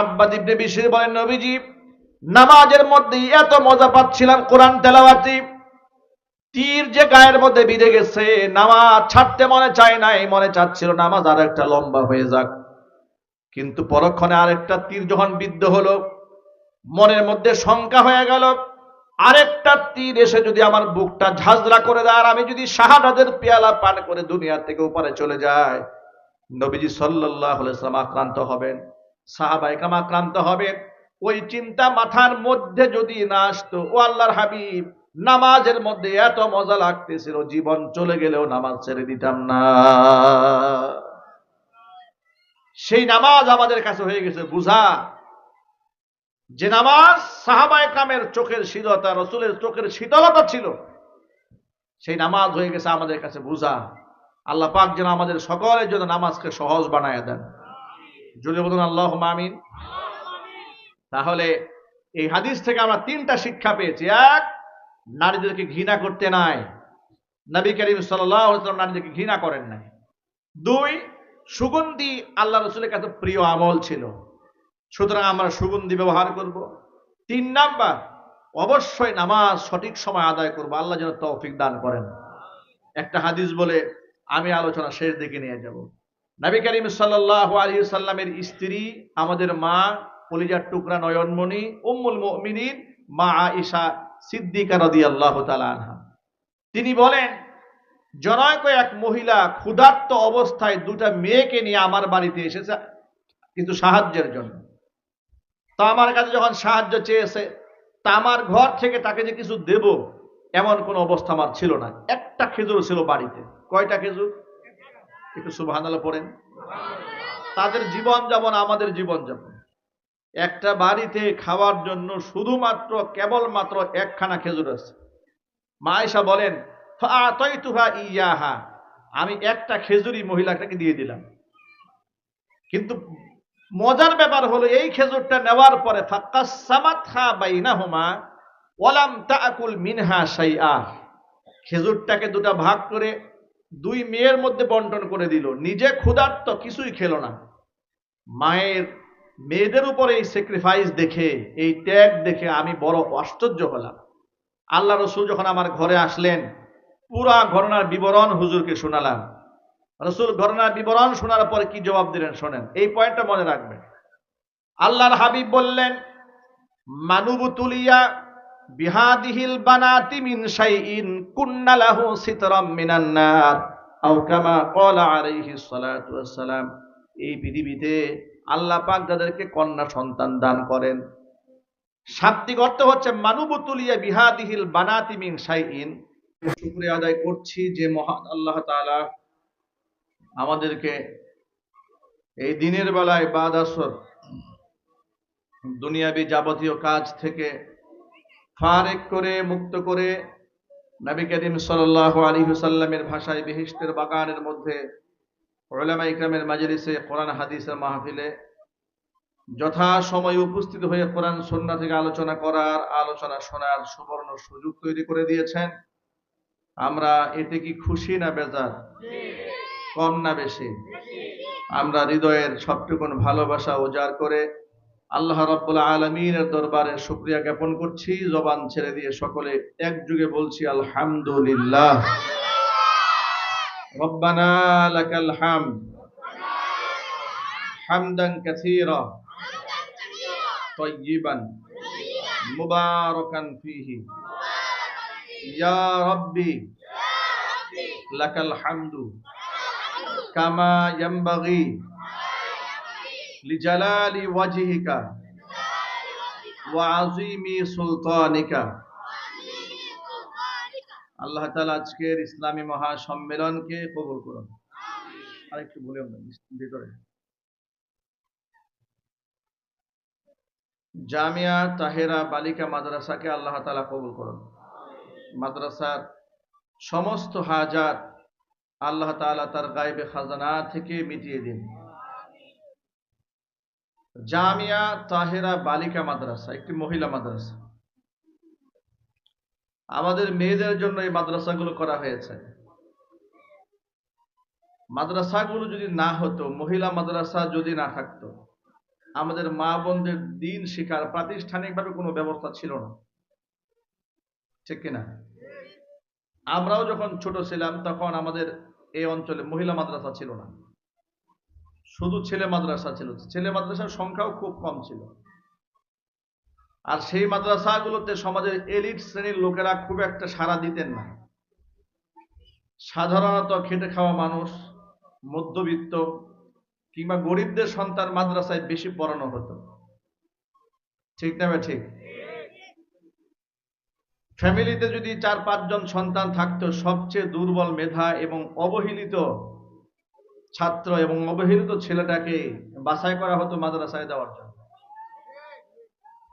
আব্বা দিবনে বিশেষ বলেন, নবীজি, নামাজের মধ্যে এত মজা পাচ্ছিলাম কোরআন তেলাওয়াতি। তীর যে গায়ের মধ্যে বিঁধে গেছে, নামাজ ছাড়তে মনে চায় নাই, মনে চাচ্ছিল নামাজ আর একটা লম্বা হয়ে যাক। কিন্তু পরক্ষণে আরেকটা তীর যখন বিদ্ধ হলো, মনের মধ্যে শঙ্কা হয়ে গেল, আরেকটা তীর এসে যদি আমার বুকটা ঝাঁঝরা করে দেয় আর আমি যদি শাহাদাদের পেয়ালা পান করে দুনিয়া থেকে উপরে চলে যায় নবীজি সাল্লাহ সাল্লাম আক্রান্ত হবেন। সাহাবাইকাম আক্রান্ত হবেন ওই চিন্তা মাথার মধ্যে যদি না আসতো, ও আল্লাহর হাবিব, নামাজের মধ্যে এত মজা লাগতেছিল, জীবন চলে গেলেও নামাজ ছেড়ে দিতাম না। সেই নামাজ আমাদের কাছে হয়ে গেছে, বুঝা? যে নামাজ সাহাবায় কামের চোখের শীতলতা, রসুলের চোখের শীতলতা ছিল, সেই নামাজ হয়ে গেছে আমাদের কাছে, বুঝা? আল্লাহ পাক যেন আমাদের সকলের জন্য নামাজকে সহজ বানায় দেন। যদি বলুন আল্লাহ আমিন। তাহলে এই হাদিস থেকে আমরা তিনটা শিক্ষা পেয়েছি। এক, নারীদেরকে ঘৃণা করতে নাই। নবী করিম সাল্লাম নারীদেরকে ঘৃণা করেন নাই। দুই, সুগন্ধি আল্লাহ রসুলের কাছে প্রিয় আমল ছিল। সুতরাং আমরা সুগন্ধি ব্যবহার করব। তিন নাম্বার, অবশ্যই নামাজ সঠিক সময় আদায় করব। আল্লাহ যেন তৌফিক দান করেন। একটা হাদিস বলে, আমি আলোচনা শেষ দিকে নিয়ে যাব। নবী করিম সাল্লাহ আলী সাল্লামের স্ত্রী, আমাদের মা, কলিজার টুকরা নয়নমণি, উম্মুল মুমিনিন, মা আয়েশা সিদ্দিকা রাদিয়াল্লাহু তাআলা আনহা। তিনি বলেন, জনৈক এক মহিলা ক্ষুধার্ত অবস্থায় দুটা মেয়েকে নিয়ে আমার বাড়িতে এসেছে কিন্তু সাহায্যের জন্য। তা আমার কাছে যখন সাহায্য চেয়েছে, তা আমার ঘর থেকে তাকে যে কিছু দেব, এমন কোনো অবস্থা আমার ছিল না। একটা খেজুর ছিল বাড়িতে। কয়টা খেজুর? একটু সুবহানাল্লাহ পড়েন। তাদের জীবন যাপন, আমাদের জীবন যাপন। একটা বাড়িতে খাওয়ার জন্য শুধুমাত্র, কেবলমাত্র একখানা খেজুর আছে। মায়েশা বলেন ইয়াহা। আমি একটা খেজুরি মহিলাটাকে দিয়ে দিলাম। কিন্তু মজার ব্যাপার হলো, এই খেজুরটা নেওয়ার পরে খেজুরটাকে দুটা ভাগ করে দুই মেয়ের মধ্যে বন্টন করে দিল। নিজে ক্ষুধার্ত, কিছুই খেলো না। মায়ের, মেয়েদের উপর এই স্যাক্রিফাইস দেখে, এই ত্যাগ দেখে আমি বড় আশ্চর্য হলাম। আল্লাহ রসুল যখন আমার ঘরে আসলেন, পুরা ঘটনার বিবরণ হুজুরকে শোনালাম। রসুল ঘটনার বিবরণ শোনার পরে কি জবাব দিলেন শোনেন। এই পয়েন্টটা মনে রাখবেন। আল্লাহর হাবিব বললেন মানুবু তুলিয়া বিহাদিহিল বানাতি মিন শাইইন কুন্না সিতরাম মিনান নার। আও কামা ক্বালা আলাইহিস সালাতু ওয়াসসালাম। এই পৃথিবীতে আল্লাহ পাক যাদেরকে কন্যা সন্তান দান করেন। শাব্দিক অর্থ হচ্ছে মানুবতুলিয়া বিহাদিহিল বানাতি মিন শাইইন। শুকরিয়া আদায় করছি যে মহান আল্লাহ তাআলা আমাদেরকে এই দিনের বেলায় বাদ আসর দুনিয়াবি যাবতীয় কাজ থেকে ফারেক করে, মুক্ত করে নবী করিম সাল্লাহ আলী হুসাল্লামের ভাষায় বিহিষ্টের বাগানের মধ্যে ওলামা ইকরামের মাজলিসে কোরআন, হাদিসের মাহফিলে যথা সময় উপস্থিত হয়ে কোরআন সন্না থেকে আলোচনা করার, আলোচনা শোনার সুবর্ণ সুযোগ তৈরি করে দিয়েছেন। আমরা এতে কি খুশি না বেজার? কম না বেশি। আমরা হৃদয়ের সবটুকুন ভালোবাসা উজাড় করে আল্লাহ রাব্বুল আলমিনের দরবারে শুক্রিয়া জ্ঞাপন করছি জবান ছেড়ে দিয়ে সকলে এক যুগে বলছি আলহামদুলিল্লাহ রব্বানা লাকাল হামদ হামদান কাসীরা طيبا مباركا فيه يا ربي لك الحمد كما ينبغي লিজালালি ওয়াজিহিকা ওয়া আজিমি আল্লাহ তাআলা আজকের ইসলামী মহাসম্মেলনকে কবুল করুন। আরেকটু বলে ভিতরে। জামিয়া তাহেরা বালিকা মাদ্রাসাকে আল্লাহ তালা কবুল করুন। মাদ্রাসার সমস্ত হাজার আল্লাহ তালা তার গাইবে খাজানা থেকে মিটিয়ে দিন। জামিয়া তাহেরা বালিকা মাদ্রাসা, একটি মহিলা মাদ্রাসা। আমাদের মেয়েদের জন্য এই মাদ্রাসাগুলো করা হয়েছে। মাদ্রাসাগুলো যদি না হতো, মহিলা মাদ্রাসা যদি না থাকতো, আমাদের মা বোনদের দিন শিকার প্রাতিষ্ঠানিকভাবে কোনো ব্যবস্থা ছিল না। ঠিক কিনা? আমরাও যখন ছোট ছিলাম, তখন আমাদের এই অঞ্চলে মহিলা মাদ্রাসা ছিল না। শুধু ছেলে মাদ্রাসা ছিল। ছেলে মাদ্রাসার সংখ্যাও খুব কম ছিল। আর সেই মাদ্রাসাগুলোতে সমাজের এলিট শ্রেণির লোকেরা খুব একটা সাড়া দিতেন না। সাধারণত খেটে খাওয়া মানুষ, মধ্যবিত্ত কিংবা গরিবদের সন্তান মাদ্রাসায় বেশি পড়ানো হতো। ঠিক না ঠিক? ফ্যামিলিতে যদি চার পাঁচজন সন্তান থাকতো, সবচেয়ে দুর্বল মেধা এবং অবহেলিত ছাত্র এবং অবহেলিত ছেলেটাকে বাছাই করা হতো মাদ্রাসায় দেওয়ার জন্য।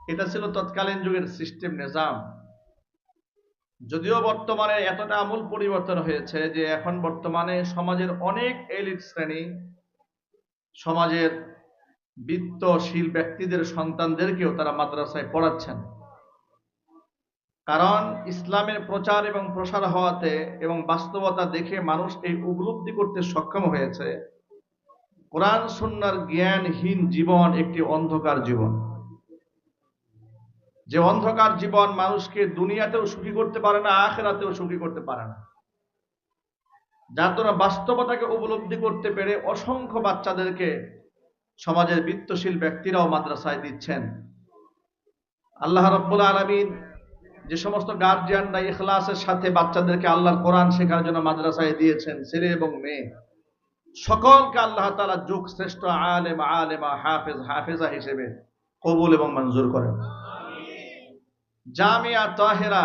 এটা ছিল তৎকালীন যুগের সিস্টেম, নিজাম। যদিও বর্তমানে এতটা আমূল পরিবর্তন হয়েছে যে এখন বর্তমানে সমাজের অনেক এলিট শ্রেণি, সমাজের বিত্তশীল ব্যক্তিদের, সন্তানদেরকেও তারা মাদ্রাসায় পড়াচ্ছেন। কারণ ইসলামের প্রচার এবং প্রসার হওয়াতে এবং বাস্তবতা দেখে মানুষ এই উপলব্ধি করতে সক্ষম হয়েছে। কোরআন, সুন্নার জ্ঞানহীন জীবন একটি অন্ধকার জীবন। যে অন্ধকার জীবন মানুষকে দুনিয়াতেও সুখী করতে পারে না, আখেরাতেও সুখী করতে পারে না। যার দ্বারা বাস্তবতাকে উপলব্ধি করতে পেরে অসংখ্য বাচ্চাদেরকে সমাজের বৃত্তশীল ব্যক্তিরাও মাদ্রাসায় দিচ্ছেন। আল্লাহ রব্বুল আলমিন যে সমস্ত গার্জিয়ানরা ইখলাসের সাথে বাচ্চাদেরকে আল্লাহর কোরআন শেখার জন্য মাদ্রাসায় দিয়েছেন, ছেলে এবং মেয়ে। সকলকে আল্লাহ তালা যুগ শ্রেষ্ঠ আলেম, আলেমা, হাফেজ, হাফেজা হিসেবে কবুল এবং মঞ্জুর করেন। জামিয়া তাহেরা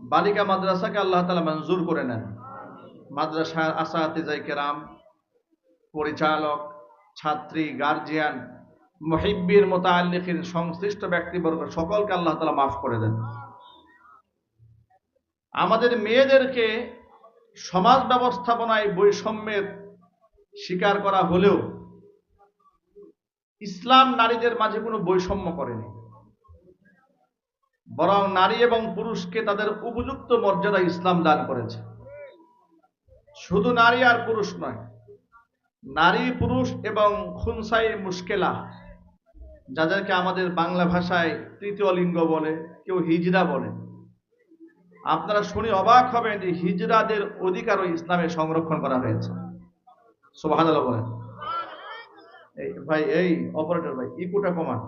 বালিকা মাদ্রাসাকে আল্লাহ তালা মঞ্জুর করে নেন। মাদ্রাসার আসাতিজাই কেরাম, পরিচালক, ছাত্রী গার্জিয়ান মহিব্বির মোতাল্লিখিন সংশ্লিষ্ট ব্যক্তিবর্গ সকলকে আল্লাহ তালা মাফ করে দেন। আমাদের মেয়েদেরকে সমাজ ব্যবস্থাপনায় বৈষম্যের স্বীকার করা হলেও ইসলাম নারীদের মাঝে কোনো বৈষম্য করেনি। বরং নারী এবং পুরুষকে তাদের উপযুক্ত মর্যাদা ইসলাম দান করেছে। শুধু নারী আর পুরুষ নয়, নারী, পুরুষ এবং খুনসাই মুশকেলা যাদেরকে আমাদের বাংলা ভাষায় তৃতীয় লিঙ্গ বলে, কেউ হিজরা বলে। আপনারা শুনে অবাক হবেন যে হিজড়াদের অধিকারও ইসলামে সংরক্ষণ করা হয়েছে। সোভান বলেন। ভাই, এই অপারেটর ভাই ইকুটা কমান।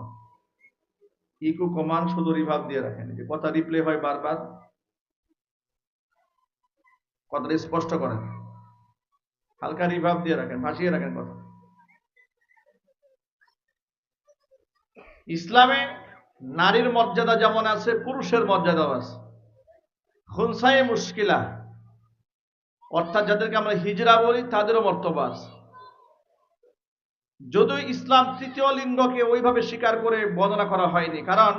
ইকু কমান শুধু রিভাব দিয়ে রাখেন। যে কথা রিপ্লে হয় বারবার। কথাটা স্পষ্ট করেন। হালকা রিভাব দিয়ে রাখেন, ভাসিয়ে রাখেন কথা। ইসলামে নারীর মর্যাদা যেমন আছে, পুরুষের মর্যাদাও আছে। খুনসাই মুশকিলা, অর্থাৎ যাদেরকে আমরা হিজরা বলি, তাদেরও মর্তব্য আছে। যদিও ইসলাম তৃতীয় লিঙ্গকে ওইভাবে স্বীকার করে বর্ণনা করা হয়নি, কারণ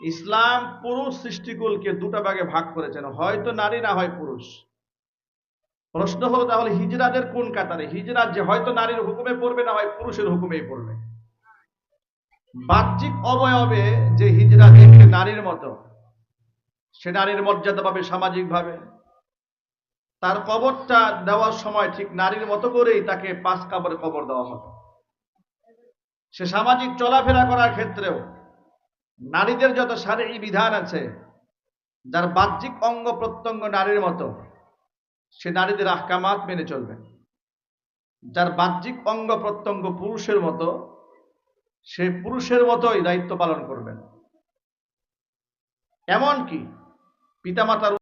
ইসলাম পুরুষ সৃষ্টিকুলকে দুটা ভাগে ভাগ করেছেন, হয়তো নারী না হয় পুরুষ। প্রশ্ন হলো তাহলে হিজরাদের কোন কাতারে? হিজরা যে হয়তো নারীর হুকুমে পড়বে না হয় পুরুষের হুকুমেই পড়বে। বাহ্যিক অবয়বে যে হিজরা দেখে নারীর মতো, সে নারীর মর্যাদা পাবে সামাজিকভাবে। তার কবরটা দেওয়ার সময় ঠিক নারীর মতো করেই তাকে পাঁচ কাপড়ে কবর দেওয়া হতো সে সামাজিক চলাফেরা করার ক্ষেত্রেও নারীদের যত শারীরিক বিধান আছে, যার বাহ্যিক অঙ্গ প্রত্যঙ্গ নারীর মতো, সে নারীদের আহকামাত মেনে চলবে। যার বাহ্যিক অঙ্গ প্রত্যঙ্গ পুরুষের মতো সে পুরুষের মতোই দায়িত্ব পালন করবেন। এমন কি পিতামাতার